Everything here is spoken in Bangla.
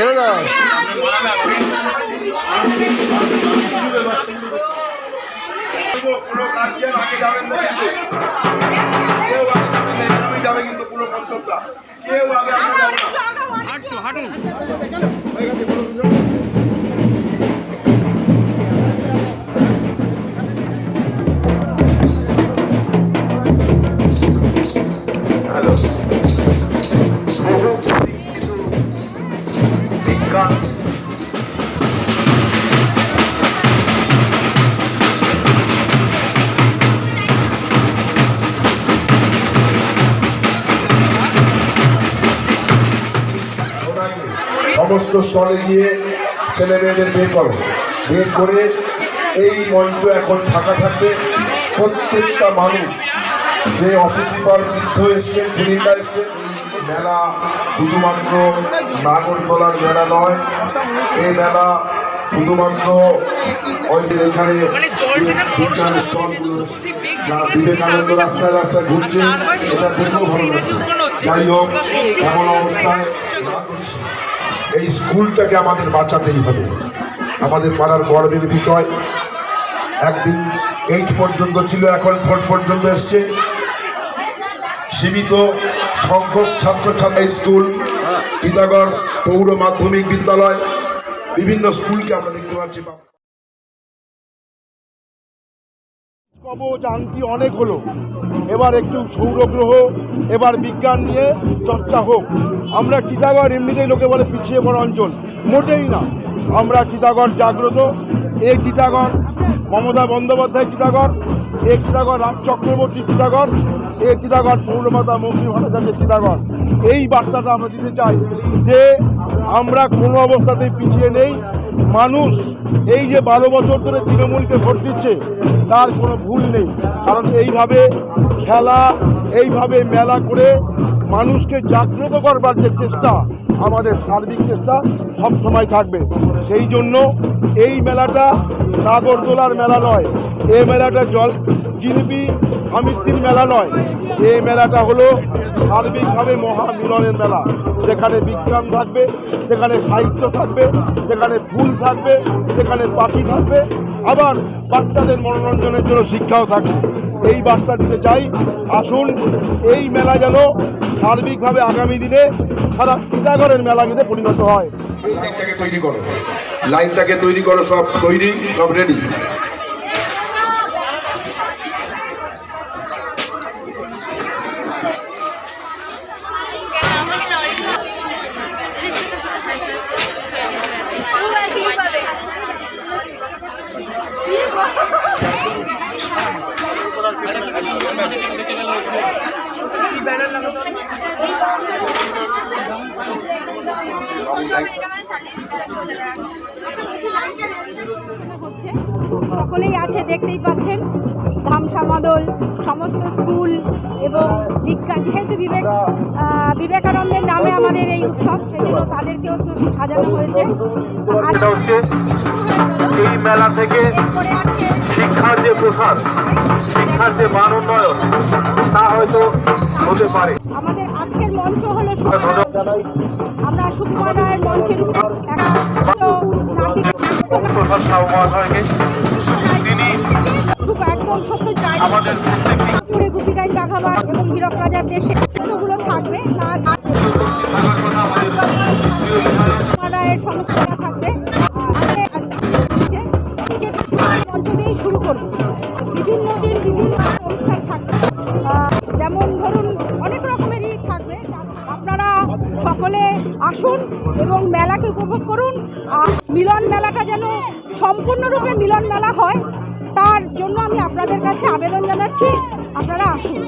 ছেড়ে দাও। পুরো গার্জিয়ান আগে যাবেন না। কিন্তু কেউ আগে যাবেন না সমস্ত স্থলে গিয়ে ছেলে মেয়েদের বের করো বের করে এই মঞ্চ এখন ফাঁকা থাকবে প্রত্যেকটা মানুষ যে অসুস্থিকর বৃদ্ধ এসছেন সুনীলদা এসছেন, মেলা শুধুমাত্র নাগরদোলার মেলা নয় এই মেলা শুধুমাত্র ওই এখানে বিজ্ঞান স্টলগুলো যা বিবেকানন্দ রাস্তায় রাস্তায় ঘুরছে, এটা দেখেও ভালো লাগছে যাই হোক, এমন অবস্থায়। এই স্কুলটাকে আমাদের বাঁচাতেই হবে। আমাদের পাড়ার গর্বের বিষয়, একদিন এইট পর্যন্ত ছিল, এখন ফোর পর্যন্ত এসছে। সীমিত সংখ্যক ছাত্রছাত্রী স্কুল টিটাগড় পৌর মাধ্যমিক বিদ্যালয়, বিভিন্ন স্কুলকে আমরা দেখতে পাচ্ছি। আংটি অনেক হলো। এবার একটু সৌরগ্রহ, এবার বিজ্ঞান নিয়ে চর্চা হোক। আমরা টিটাগড় এমনিতেই লোকে বলে পিছিয়ে পড়া অঞ্চল। মোটেই না। আমরা টিটাগড় জাগ্রত। এ টিটাগড় মমতা বন্দ্যোপাধ্যায় টিটাগড় এ টিটাগড় রাজ চক্রবর্তী টিটাগড় এ টিটাগড় পৌরমাতা মৌসুমী ভট্টাচার্য টিটাগড় এই বার্তাটা আমরা দিতে চাই যে আমরা কোনো অবস্থাতেই পিছিয়ে নেই। মানুষ এই যে বারো বছর ধরে তৃণমূলকে ভোট দিচ্ছে, তার কোনো ভুল নেই। কারণ এইভাবে খেলা, এইভাবে মেলা করে মানুষকে জাগ্রত করবার যে চেষ্টা, আমাদের সার্বিক চেষ্টা সবসময় থাকবে। সেই জন্য এই মেলাটা নাগরদোলার মেলা নয়, এই মেলাটা জল জিলিপি আমিত্তির মেলা নয়। এই মেলাটা হলো সার্বিকভাবে মহামিলনের মেলা। যেখানে বিজ্ঞান থাকবে, যেখানে সাহিত্য থাকবে, যেখানে ফুল থাকবে, যেখানে পাখি থাকবে, আবার বাচ্চাদের মনোরঞ্জনের জন্য শিক্ষাও থাকবে। এই বার্তা দিতে চাই, আসুন, এই মেলা যেন সার্বিকভাবে আগামী দিনে সারা টিটাগড়ের মেলাগুলিতে পরিণত হয়। লাইনটাকে তৈরি করো। লাইনটাকে তৈরি করো, সব তৈরি, সব রেডি সকলেই আছে দেখতেই পাচ্ছেন। ধাম মাদল সমস্ত স্কুল এবং বিজ্ঞান যেহেতু বিবেক বিবেকানন্দের আমাদের এই উৎসব সেই জন্য তাদেরকেও একটু সাজানো হয়েছে। এই মেলা থেকে শিক্ষার যে প্রসার শিক্ষার যে মান উন্নয়ন তা হয়তো হতে পারে। আমাদের আজকের মঞ্চ হলো। আমরা সুকুমার রায়ের মঞ্চের উপর প্রসাদ সাহু মহাশয়কে তিনি আমাদের প্রত্যেকটি পুরে গুপিগাইন বাঘাবাদ এবং হীরক রাজার দেশে গুলো থাকবে। সমস্তটা থাকবে মঞ্চ দিয়েই শুরু করব বিভিন্ন দিন বিভিন্ন অনুষ্ঠান থাকবে। যেমন ধরুন অনেক রকমেরই থাকবে আপনারা সকলে আসুন এবং মেলাকে উপভোগ করুন আর মিলন মেলাটা যেন সম্পূর্ণরূপে মিলন মেলা হয় তার জন্য আমি আপনাদের কাছে আবেদন জানাচ্ছি আপনারা আসুন